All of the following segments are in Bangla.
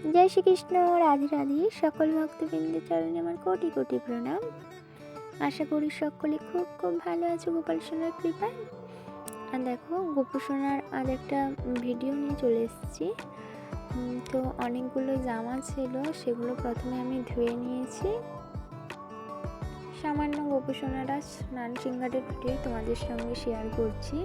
জয় শ্রীকৃষ্ণ, রাধে রাধে। সকল ভক্তবৃন্দের চরণে আমার কোটি কোটি প্রণাম। আশা করি সকলে খুব খুব ভালো আছে, গোপাল সোনার কৃপায়। আর দেখো, গোপু সোনার আর একটা ভিডিও নিয়ে চলে এসেছি। তো অনেকগুলো জামা ছিল, সেগুলো প্রথমে আমি ধুয়ে নিয়েছি। সামান্য গোপু সোনারা স্নান সিঙ্গারের ভিডিও তোমাদের সঙ্গে শেয়ার করছি।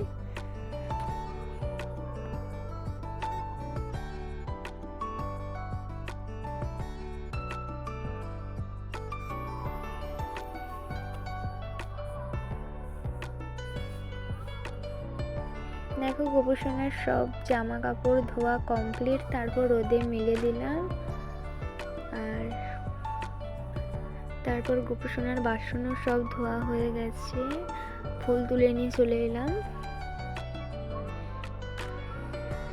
দেখো গোপসোনার সব জামা কাপড় ধোয়া কমপ্লিট তারপর রোদে মিলে দিলাম। আর তারপর গোপসোনার বাসনও সব ধোয়া হয়ে গেছে। ফুল তুলে নিয়ে চলে এলাম।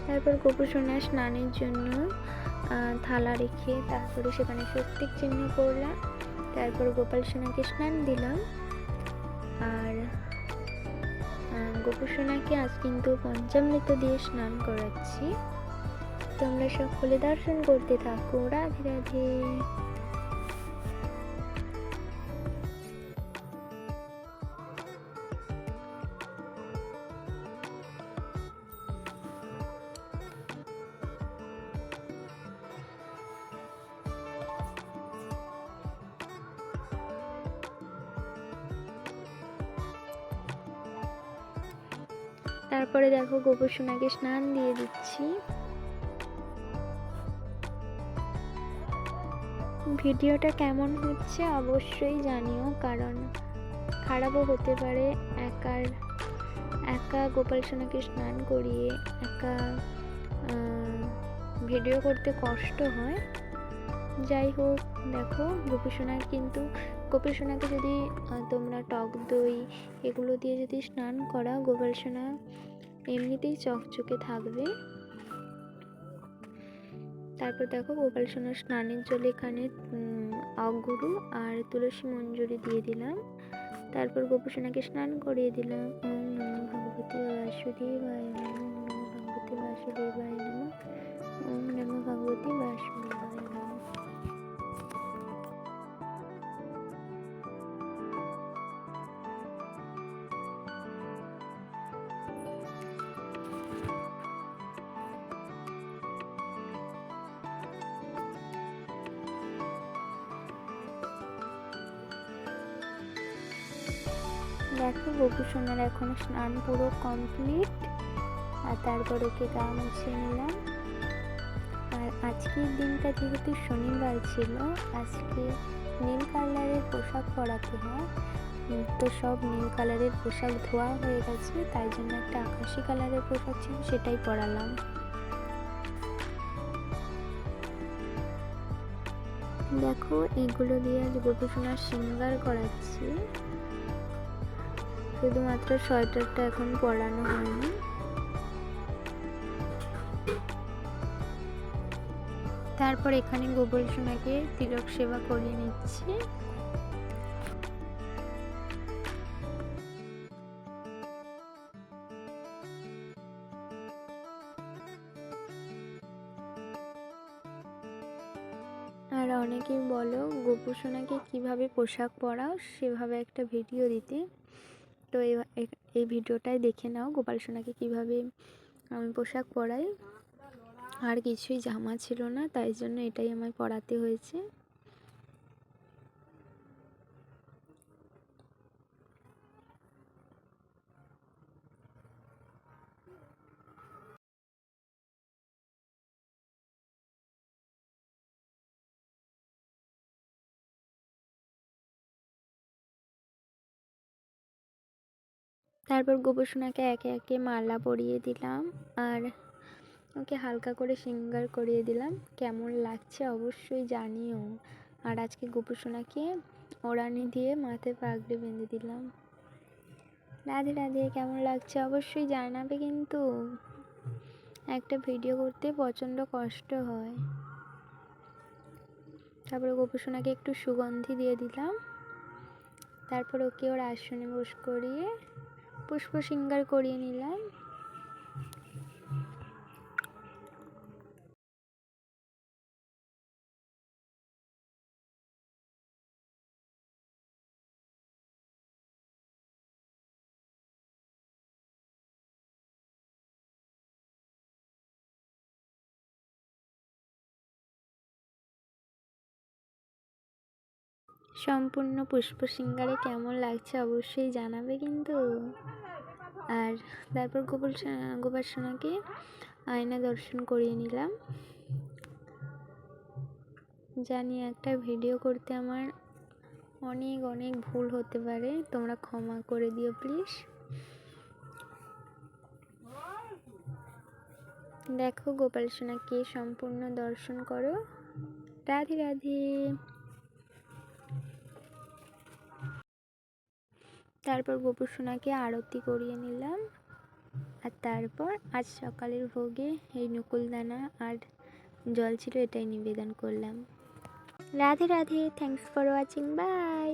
তারপর গোপসোনার স্নানের জন্য থালা রেখে তারপরে সেখানে স্বস্তিক চিহ্ন করলাম। তারপর গোপাল সোনাকে স্নান দিলাম। আর আহ, আজ কিন্তু পঞ্চামৃত দিয়ে স্নান করাচ্ছি। তোমরা সকলে দর্শন করতে থাকো। রাধে রাধে। তারপরে দেখো গোপু সোনাকে স্নান দিয়ে দিচ্ছি। ভিডিওটা কেমন হচ্ছে অবশ্যই জানিও, কারণ খারাপও হতে পারে। একার, একা গোপাল সোনাকে স্নান করিয়ে একা ভিডিও করতে কষ্ট হয়। যাই হোক, দেখো গোপী সোনার কিন্তু গোপী সোনাকে যদি তোমরা টক দই এগুলো দিয়ে যদি স্নান করাও গোপাল সোনা এমনিতেই চকচকে থাকবে। তারপর দেখো গোপাল সোনার স্নানের জল এখানে অগুরু আর তুলসী মঞ্জুরি দিয়ে দিলাম। তারপর গোপু সোনাকে স্নান করিয়ে দিলাম। ওম নমো ভগবতী বাসুদেবায় ভগবতী বাসুদেবায় নমঃ। ওম নমো দেখো, গোপু এখন স্নান পুরো কমপ্লিট আর তারপর ওকে গা মুছিয়ে নিলাম। আর আজকের দিনটা যেহেতু শনিবার ছিল, আজকে নীল কালারের পোশাক পরাতে হয়। তো সব নীল কালারের পোশাক ধোয়া হয়ে গেছে, তাই জন্য একটা আকাশি কালারের পোশাক ছিল, সেটাই পরালাম। দেখো, এগুলো দিয়ে আজ গোপু সোনার শৃঙ্গার করাচ্ছি। শুধুমাত্র সোয়েটারটা এখন পরানো হয়নি। তারপর এখানে গোবর সোনাকে তিলক সেবা করিয়ে নিচ্ছি। আর অনেকেই বলো গোপু সোনাকে কীভাবে পোশাক পরাও সেভাবে একটা ভিডিও দিতে। তো এই এই ভিডিওটাই দেখে নাও গোপাল সোনাকে কীভাবে আমি পোশাক পরাই। আর কিছুই জামা ছিল না, তাই জন্য এটাই আমায় পরাতে হয়েছে। তারপর গোপসোনাকে একে একে মালা পরিয়ে দিলাম আর ওকে হালকা করে সিঙ্গার করিয়ে দিলাম। কেমন লাগছে অবশ্যই জানিও। আর আজকে গোপসোনাকে ওড়ানি দিয়ে মাথায় পাগড়ি বেঁধে দিলাম। রাধে রাধে, কেমন লাগছে অবশ্যই জানাবে কিন্তু। একটা ভিডিও করতে প্রচণ্ড কষ্ট হয়। তারপরে গোপসোনাকে একটু সুগন্ধি দিয়ে দিলাম। তারপর ওকে ওর আসনে বস করিয়ে পুষ্প সিঙ্গার করিয়ে নিলাম সম্পূর্ণ পুষ্প সিঙ্গারে কেমন লাগছে অবশ্যই জানাবে কিন্তু। আর তারপর গোপাল গোপাল সোনাকে আয়না দর্শন করিয়ে নিলাম। জানি একটা ভিডিও করতে আমার অনেক অনেক ভুল হতে পারে, তোমরা ক্ষমা করে দিও প্লিজ। দেখো গোপাল সোনাকে সম্পূর্ণ দর্শন করো। রাধে রাধে। তারপর গোপুর সোনাকে আরতি করিয়ে নিলাম। আর তারপর আজ সকালের ভোগে এই নকুলদানা আর জল ছিল এটাই নিবেদন করলাম। Radhe Radhe thanks for watching bye